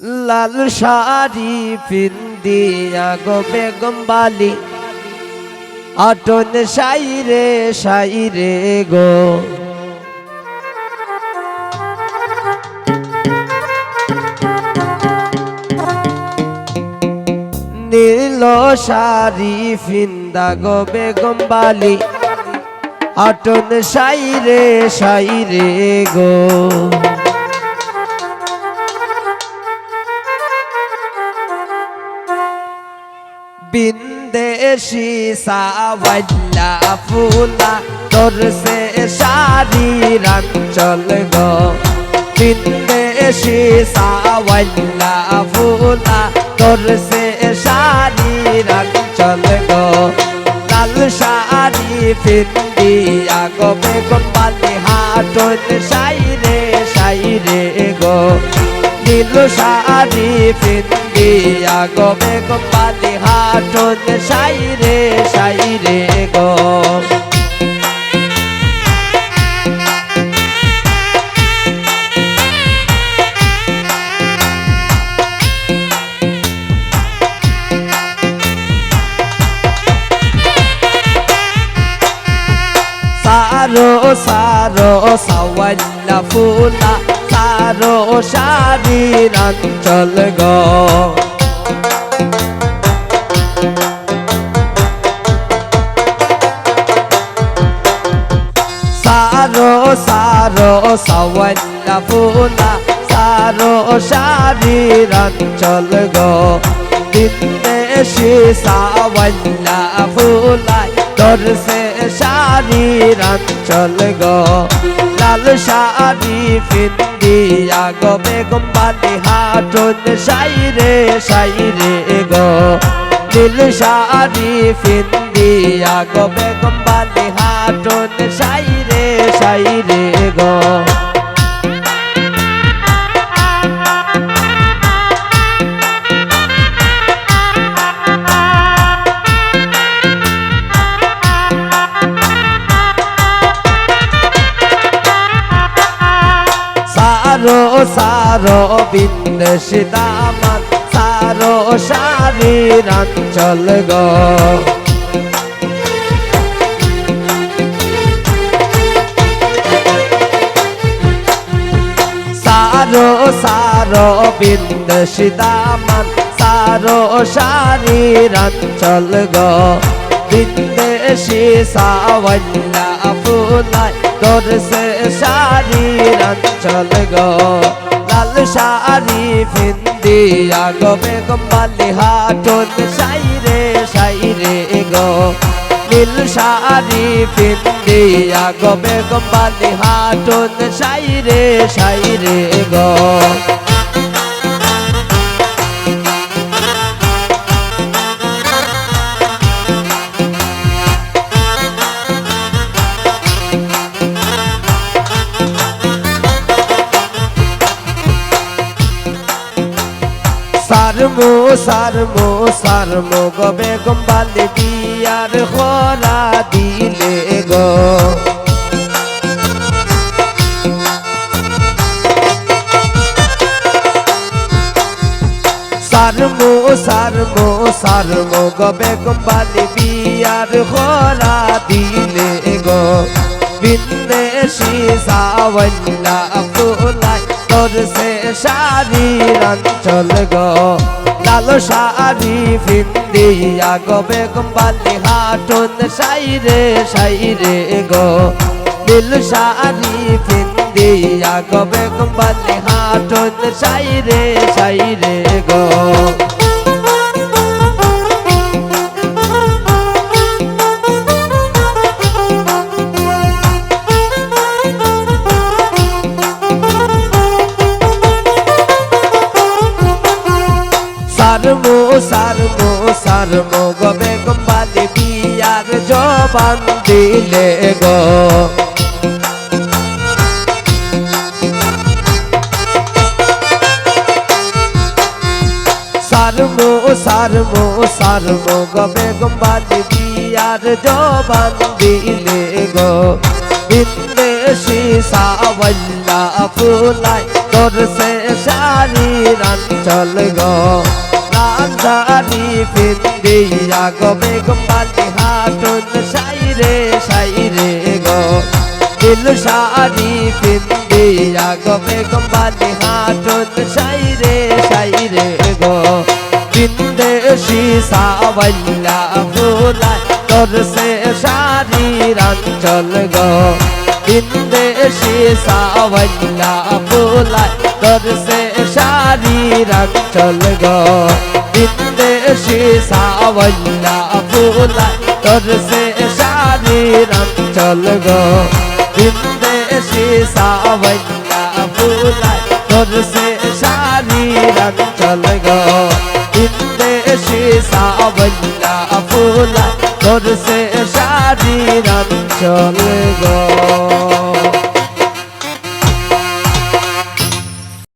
লাল শাড়ি পিন্দিয়া গো বেগম বালি। আটন সাইরে সাইরে গো। নীল শাড়ি ফিন্দা গো বেগম বালি। আটন সাইরে সাইরে গো। বিন্দেশি সাওয়াল্লা ফুলা তোর সে শাড়ি রাঞ্চল গো। বিন্দেশি সাওয়াল্লা ফুলা তোর সে শাড়ি গো। লাল শাড়ি ফিন্দি আগো বেগম পালি হাটন সাইরে সাইরে গো। নীল শাড়ি ফিন্দি আগো বেগম পালি হাটন সাইরে সাইরে গো। সারো সারো সাওয়াল্লা ফুলা সারো শাড়ি রাঞ্চল গো। সারো সাওয়াল্লা ফুলা, সারো শাড়ি রাঞ্চল গো। বিন্দেশি সাওয়াল্লা ফুলাই তোর সে শাড়ি রাঞ্চল গো। লাল শাড়ি ফিন্দিয়া গো, বেগম বালি হাটন সাইরে সাইরে গো। নীল শাড়ি ফিন্দিয়া গো, বেগম বালি হাটন সাইরে সাইরে গো। সারো সারো বিন্দেশ দামান সারো সারি রাঞ্চল গো। সারো বিন্দেশ দামান সারো সারি রাঞ্চল গো। বিন্দেশি সাওয়াল্লা ফুলাই তোর সে শাড়ি রাঞ্চল গো। লাল শাড়ি ফিন্দিয়া গো, বেগম বালি হাটন সাইরে সাইরে গো। নীল শাড়ি ফিন্দিয়া গো, বেগম বালি হাটন সাইরে সাইরে গো। সারমো সারমো সারমো গো বেগম বালি বিয়ার খরা দিলে গো। সারমো সারমো সারমো গো বেগম বালি বিয়ার খরা দিলে গো। বিন্দেশি সাওয়াল্লা ফুলাই, তোর সে শাড়ি রাঞ্চল গো। লাল শাড়ি ফিন্দিয়া গো বেগম বালি হাটন সাইরে সাইরে গো। নীল শাড়ি ফিন্দিয়া গো বেগম বালি হাটন সাইরে সাইরে গো। সারমো সারমো সারমো গো বেগম বালি বিয়ার জবান দিলে গো সারমো সারমো সারমো গো বেগম বালি বিয়ার জবান দিলে গো বিন্দেশি সাওয়াল্লা ফুলাই তোর সে শাড়ি শাড়ির অঞ্চল গো শাড়ি পিন্দিয়া গো বেগম বালি হাটুন সাইরে সাইরে গো। দিল শাড়ি পিন্দিয়া গো বেগম বালি হাটুন সাইরে সাইরে গো। বিন্দেশি সাবল্লা ফুলা তোর সে শাড়ির অঞ্চল গো। বিন্দেশি সাবল্লা ফুলা তোর সে শাড়ির অঞ্চল গো। বিন্দেশি সাবল্লা ফুলা, তোর সে শাড়ির অঞ্চল গো। বিন্দেশি সাবল্লা ফুলা, তোর সে শাড়ির অঞ্চল গো। বিন্দেশি